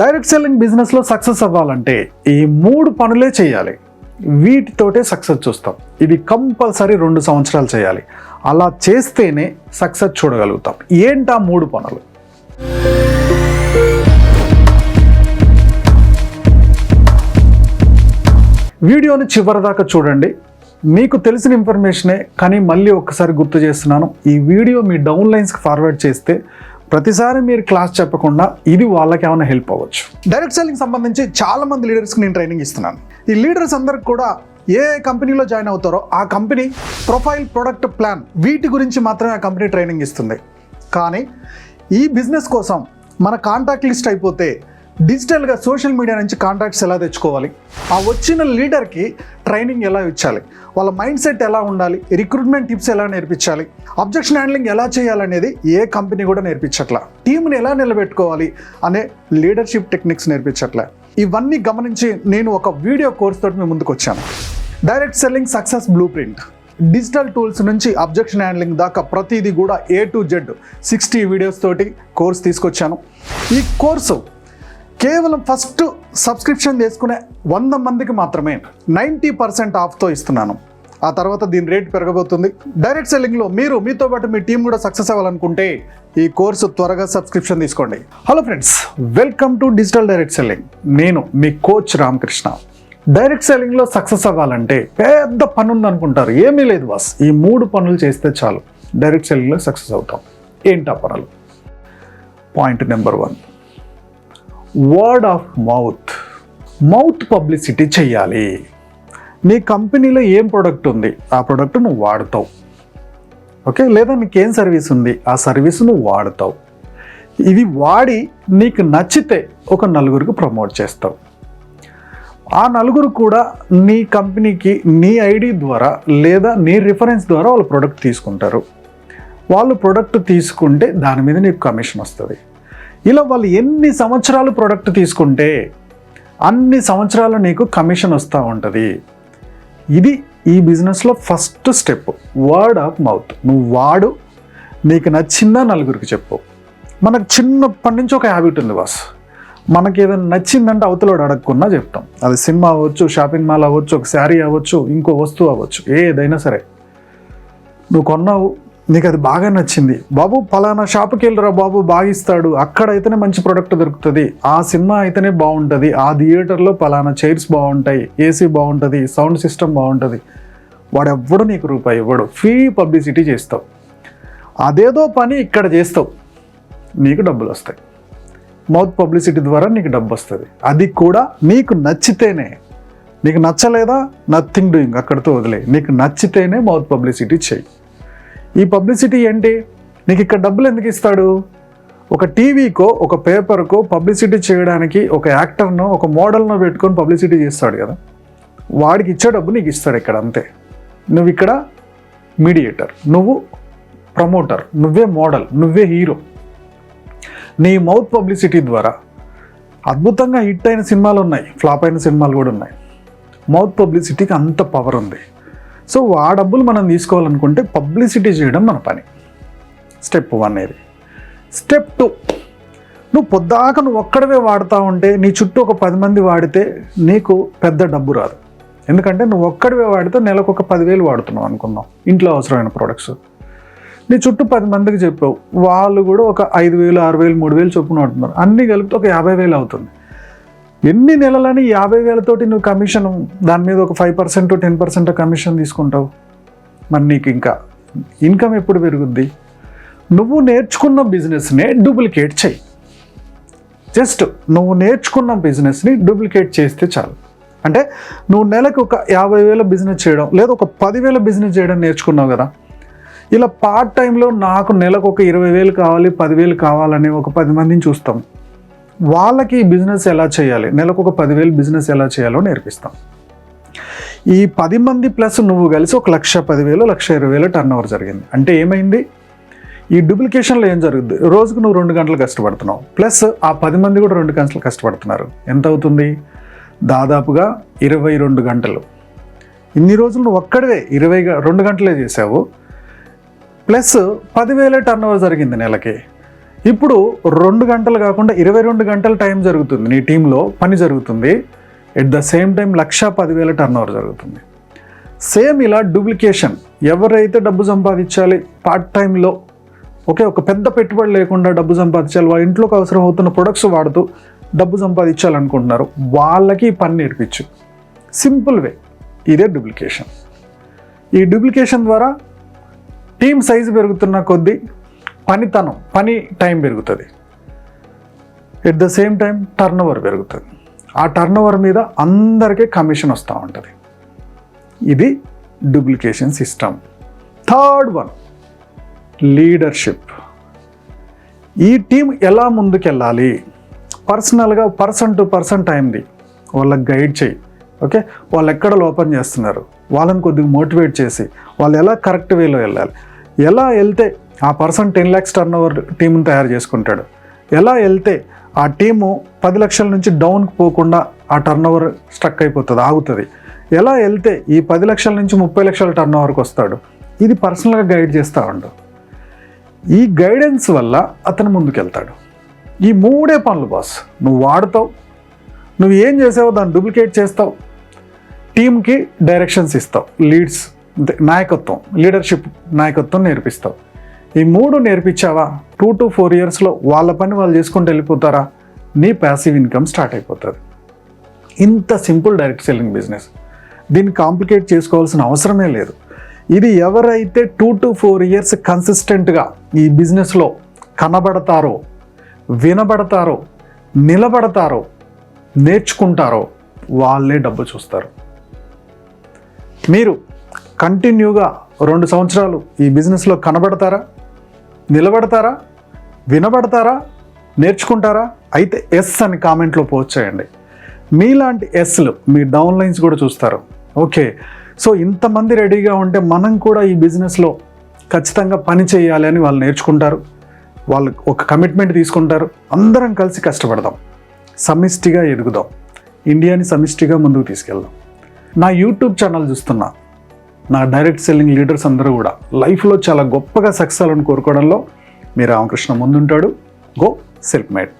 Direct selling బిజినెస్లో success అవ్వాలంటే ఈ మూడు పనులే చేయాలి. వీటితోటే సక్సెస్ చూస్తాం. ఇది కంపల్సరీ రెండు సంవత్సరాలు చేయాలి. అలా చేస్తేనే సక్సెస్ చూడగలుగుతాం. ఏంటా మూడు పనులు? వీడియోని చివరిదాకా చూడండి. మీకు తెలిసిన ఇన్ఫర్మేషనే కానీ మళ్ళీ ఒక్కసారి గుర్తు చేస్తున్నాను. ఈ వీడియో మీ డౌన్ లైన్స్కి ఫార్వర్డ్ చేస్తే ప్రతిసారి మీరు క్లాస్ చెప్పకుండా ఇది వాళ్ళకి ఏమైనా హెల్ప్ అవ్వచ్చు. డైరెక్ట్ సెల్లింగ్ సంబంధించి చాలా మంది లీడర్స్కి నేను ట్రైనింగ్ ఇస్తున్నాను. ఈ లీడర్స్ అందరికి కూడా ఏ కంపెనీలో జాయిన్ అవుతారో ఆ కంపెనీ ప్రొఫైల్ ప్రొడక్ట్ ప్లాన్ వీటి గురించి మాత్రమే ఆ కంపెనీ ట్రైనింగ్ ఇస్తుంది. కానీ ఈ బిజినెస్ కోసం మన కాంటాక్ట్ లిస్ట్ అయిపోతే డిజిటల్గా సోషల్ మీడియా నుంచి కాంటాక్ట్స్ ఎలా తెచ్చుకోవాలి? ఆ వచ్చిన లీడర్కి ట్రైనింగ్ ఎలా ఇచ్చాలి? వాళ్ళ మైండ్ సెట్ ఎలా ఉండాలి? రిక్రూట్మెంట్ టిప్స్ ఎలా నేర్పించాలి? అబ్జెక్షన్ హ్యాండ్లింగ్ ఎలా చేయాలనేది ఏ కంపెనీ కూడా నేర్పించట్లా. టీంని ఎలా నిలబెట్టుకోవాలి అనే లీడర్షిప్ టెక్నిక్స్ నేర్పించట్లే. ఇవన్నీ గమనించి నేను ఒక వీడియో కోర్స్ తోటి మీ ముందుకు వచ్చాను. Direct selling success blueprint digital tools నుంచి అబ్జెక్షన్ హ్యాండ్లింగ్ దాకా ప్రతిదీ కూడా A to Z sixty videos తోటి కోర్స్ తీసుకొచ్చాను. ఈ కోర్సు కేవలం ఫస్ట్ సబ్స్క్రిప్షన్ తీసుకునే వంద మందికి మాత్రమే నైంటీ పర్సెంట్ ఆఫ్తో ఇస్తున్నాను. ఆ తర్వాత దీని రేట్ పెరగబోతుంది. డైరెక్ట్ సెల్లింగ్లో మీరు మీతో పాటు మీ టీం కూడా సక్సెస్ అవ్వాలనుకుంటే ఈ కోర్సు త్వరగా సబ్స్క్రిప్షన్ తీసుకోండి. Hello friends welcome to digital direct selling. నేను మీ కోచ్ రామకృష్ణ. డైరెక్ట్ సెల్లింగ్లో సక్సెస్ అవ్వాలంటే పెద్ద పని ఉందనుకుంటారు ఏమీ లేదు బాస్. ఈ మూడు పనులు చేస్తే చాలు. డైరెక్ట్ సెల్లింగ్లో సక్సెస్ అవుతాం. ఏంటా పనులు? Point number one. Word of mouth mouth publicity చెయ్యాలి. నీ కంపెనీలో ఏం ప్రోడక్ట్ ఉంది? ఆ ప్రోడక్ట్ నువ్వు వాడతావు. ఓకే లేదా నీకేం సర్వీస్ ఉంది? ఆ సర్వీస్ నువ్వు వాడతావు. ఇది వాడి నీకు నచ్చితే ఒక నలుగురికి ప్రమోట్ చేస్తావు. ఆ నలుగురు కూడా నీ కంపెనీకి నీ ఐడి ద్వారా లేదా నీ రిఫరెన్స్ ద్వారా వాళ్ళు ప్రోడక్ట్ తీసుకుంటారు. వాళ్ళు ప్రోడక్ట్ తీసుకుంటే దాని మీద నీకు కమిషన్ వస్తుంది. ఇలా వాళ్ళు ఎన్ని సంవత్సరాలు ప్రోడక్ట్ తీసుకుంటే అన్ని సంవత్సరాలు నీకు కమిషన్ వస్తూ ఉంటుంది. ఇది ఈ బిజినెస్లో first step word of mouth నువ్వు వాడు నీకు నచ్చిందా నలుగురికి చెప్పు. మనకు చిన్నప్పటి నుంచి ఒక హ్యాబిట్ ఉంది బాస్ మనకి ఏదైనా నచ్చిందంటే అవతలోడు అడగకున్నా చెప్తాం. అది సినిమా అవ్వచ్చు షాపింగ్ మాల్ అవ్వచ్చు ఒక శారీ అవ్వచ్చు ఇంకో వస్తువు అవ్వచ్చు ఏదైనా సరే. నువ్వు కొన్నావు నీకు అది బాగా నచ్చింది. బాబు పలానా షాప్కి వెళ్ళరా బాబు బాగా ఇస్తాడు అక్కడ అయితేనే మంచి ప్రోడక్ట్ దొరుకుతుంది. ఆ సినిమా అయితేనే బాగుంటుంది. ఆ థియేటర్లో పలానా చైర్స్ బాగుంటాయి ఏసీ బాగుంటుంది సౌండ్ సిస్టమ్ బాగుంటుంది. వాడెవ్వడు నీకు రూపాయి ఇవ్వడు. ఫ్రీ పబ్లిసిటీ చేస్తావు. అదేదో పని ఇక్కడ చేస్తావు. నీకు డబ్బులు వస్తాయి. మౌత్ పబ్లిసిటీ ద్వారా నీకు డబ్బు వస్తుంది. అది కూడా నీకు నచ్చితేనే. నీకు నచ్చలేదా? Nothing doing. అక్కడితో వదిలే నీకు నచ్చితేనే మౌత్ పబ్లిసిటీ చేయి. ఈ పబ్లిసిటీ ఏంటి? నీకు ఇక్కడ డబ్బులు ఎందుకు ఇస్తాడు? ఒక టీవీకో ఒక పేపర్కో పబ్లిసిటీ చేయడానికి ఒక యాక్టర్ను ఒక మోడల్ను పెట్టుకొని పబ్లిసిటీ చేస్తాడు కదా. వాడికి ఇచ్చే డబ్బు నీకు ఇస్తాడు ఇక్కడ అంతే. నువ్వు ఇక్కడ మీడియేటర్ నువ్వు ప్రమోటర్ నువ్వే మోడల్ నువ్వే హీరో. నీ మౌత్ పబ్లిసిటీ ద్వారా అద్భుతంగా హిట్ అయిన సినిమాలు ఉన్నాయి ఫ్లాప్ అయిన సినిమాలు కూడా ఉన్నాయి. మౌత్ పబ్లిసిటీకి అంత పవర్ ఉంది. సో ఆ డబ్బులు మనం తీసుకోవాలనుకుంటే పబ్లిసిటీ చేయడం మన పని. స్టెప్ వన్ ఇది స్టెప్ టూ. నువ్వు పొద్దాక నువ్వు ఒక్కడవే వాడుతూ ఉంటే నీ చుట్టూ ఒక పది మంది వాడితే నీకు పెద్ద డబ్బు రాదు. ఎందుకంటే నువ్వు ఒక్కడివే వాడితే నెలకు ఒక పదివేలు వాడుతున్నావు అనుకుందాం ఇంట్లో అవసరమైన ప్రొడక్ట్స్ నీ చుట్టూ పది మందికి చెప్పావు వాళ్ళు కూడా ఒక ఐదు వేలు ఆరు వేలు మూడు వేలు చొప్పున వాడుతున్నారు. అన్నీ కలిపితే ఒక యాభై వేలు అవుతుంది. ఎన్ని నెలలని యాభై వేలతోటి నువ్వు కమిషన్ దాని మీద ఒక five percent ten percent commission తీసుకుంటావు? మరి నీకు ఇంకా ఇన్కమ్ ఎప్పుడు పెరుగుద్ది? నువ్వు నేర్చుకున్న బిజినెస్నే డూప్లికేట్ చేయి. జస్ట్ నువ్వు నేర్చుకున్న బిజినెస్ని డూప్లికేట్ చేస్తే చాలు. అంటే నువ్వు నెలకు ఒక యాభై వేల బిజినెస్ చేయడం లేదా ఒక పదివేల బిజినెస్ చేయడం నేర్చుకున్నావు కదా? ఇలా పార్ట్ టైంలో నాకు నెలకు ఒక ఇరవై వేలు కావాలి పదివేలు కావాలని ఒక పది మందిని చూస్తాం. వాళ్ళకి ఈ బిజినెస్ ఎలా చేయాలి? నెలకు ఒక పదివేలు బిజినెస్ ఎలా చేయాలో నేర్పిస్తాం. ఈ పది మంది ప్లస్ నువ్వు కలిసి ఒక లక్ష పదివేలు లక్ష ఇరవై వేలు టర్న్ ఓవర్ జరిగింది. అంటే ఏమైంది? ఈ డూప్లికేషన్లో ఏం జరుగుద్ది? రోజుకు నువ్వు రెండు గంటలు కష్టపడుతున్నావు. ప్లస్ ఆ పది మంది కూడా రెండు గంటలు కష్టపడుతున్నారు. ఎంత అవుతుంది? దాదాపుగా ఇరవై రెండు గంటలు. ఇన్ని రోజులు నువ్వు ఒక్కడివే ఇరవై రెండు గంటలే చేసావు ప్లస్ పదివేలే టర్న్ ఓవర్ జరిగింది నెలకి. ఇప్పుడు రెండు గంటలు కాకుండా ఇరవై రెండు గంటల టైం జరుగుతుంది. నీ టీంలో పని జరుగుతుంది. At the same time lakh పదివేల టర్న్ ఓవర్ జరుగుతుంది. సేమ్ ఇలా డూప్లికేషన్ ఎవరైతే డబ్బు సంపాదించాలి పార్ట్ టైంలో ఓకే ఒక పెద్ద పెట్టుబడి లేకుండా డబ్బు సంపాదించాలి వాళ్ళ ఇంట్లోకి అవసరం అవుతున్న ప్రొడక్ట్స్ వాడుతూ డబ్బు సంపాదించాలనుకుంటున్నారు వాళ్ళకి పని నేర్పించు. సింపుల్ వే ఇదే డూప్లికేషన్ ఈ డూప్లికేషన్ ద్వారా టీం సైజు పెరుగుతున్న కొద్దీ పనితనం పని టైం పెరుగుతుంది. At the same time turnover పెరుగుతుంది. ఆ టర్న్ ఓవర్ మీద అందరికీ కమిషన్ వస్తూ ఉంటుంది. ఇది duplication system third one leadership ఈ టీం ఎలా ముందుకెళ్ళాలి? పర్సనల్గా పర్సన్ టు పర్సన్ టైంది వాళ్ళకి గైడ్ చేయి. ఓకే వాళ్ళు ఎక్కడ లోపం చేస్తున్నారు? వాళ్ళని కొద్దిగా మోటివేట్ చేసి వాళ్ళు ఎలా కరెక్ట్ వేలో వెళ్ళాలి? ఎలా వెళ్తే ఆ person ten lakhs turnover టీంని తయారు చేసుకుంటాడు. ఎలా వెళ్తే ఆ టీము పది లక్షల నుంచి డౌన్కి పోకుండా ఆ టర్న్ ఓవర్ స్ట్రక్ అయిపోతుంది ఆగుతుంది. ఎలా వెళ్తే ఈ పది లక్షల నుంచి ముప్పై లక్షల టర్న్ ఓవర్కి వస్తాడు? ఇది పర్సనల్గా గైడ్ చేస్తూ ఉండు. ఈ గైడెన్స్ వల్ల అతను ముందుకెళ్తాడు. ఈ మూడే పనులు బాస్ నువ్వు వాడతావు నువ్వు ఏం చేసావో దాన్ని డూప్లికేట్ చేస్తావు టీంకి డైరెక్షన్స్ ఇస్తావు లీడ్స్ నాయకత్వం లీడర్షిప్ నాయకత్వం నేర్పిస్తావు. ఈ మూడు నేర్పించావా? టూ టు ఫోర్ ఇయర్స్లో వాళ్ళ పని వాళ్ళు చేసుకుంటూ వెళ్ళిపోతారా? నీ ప్యాసివ్ ఇన్కమ్ స్టార్ట్ అయిపోతుంది. ఇంత సింపుల్ డైరెక్ట్ సెల్లింగ్ బిజినెస్ దీన్ని కాంప్లికేట్ చేసుకోవాల్సిన అవసరమే లేదు. ఇది ఎవరైతే టూ టు ఫోర్ ఇయర్స్ కన్సిస్టెంట్గా ఈ బిజినెస్లో కనబడతారో వినబడతారో నిలబడతారో నేర్చుకుంటారో వాళ్ళే డబ్బు చూస్తారు. మీరు కంటిన్యూగా రెండు సంవత్సరాలు ఈ బిజినెస్లో కనబడతారా? నిలబడతారా? వినబడతారా? నేర్చుకుంటారా? అయితే ఎస్ అని కామెంట్లో పోస్ట్ చేయండి. మీలాంటి ఎస్లు మీ డౌన్ లైన్స్ కూడా చూస్తారు. ఓకే. సో ఇంతమంది రెడీగా ఉంటే మనం కూడా ఈ బిజినెస్లో ఖచ్చితంగా పని చేయాలి అని వాళ్ళు నేర్చుకుంటారు. వాళ్ళు ఒక కమిట్మెంట్ తీసుకుంటారు. అందరం కలిసి కష్టపడదాం. సమిష్టిగా ఎదుగుదాం. ఇండియాని సమిష్టిగా ముందుకు తీసుకెళ్దాం. నా యూట్యూబ్ ఛానల్ చూస్తున్నా. నా డైరెక్ట్ సెల్లింగ్ లీడర్స్ అందరూ కూడా లైఫ్లో చాలా గొప్పగా సక్సెస్ అవ్వాలని కోరుకోవడంలో మీ రామకృష్ణ ముందుంటాడు. Go self made.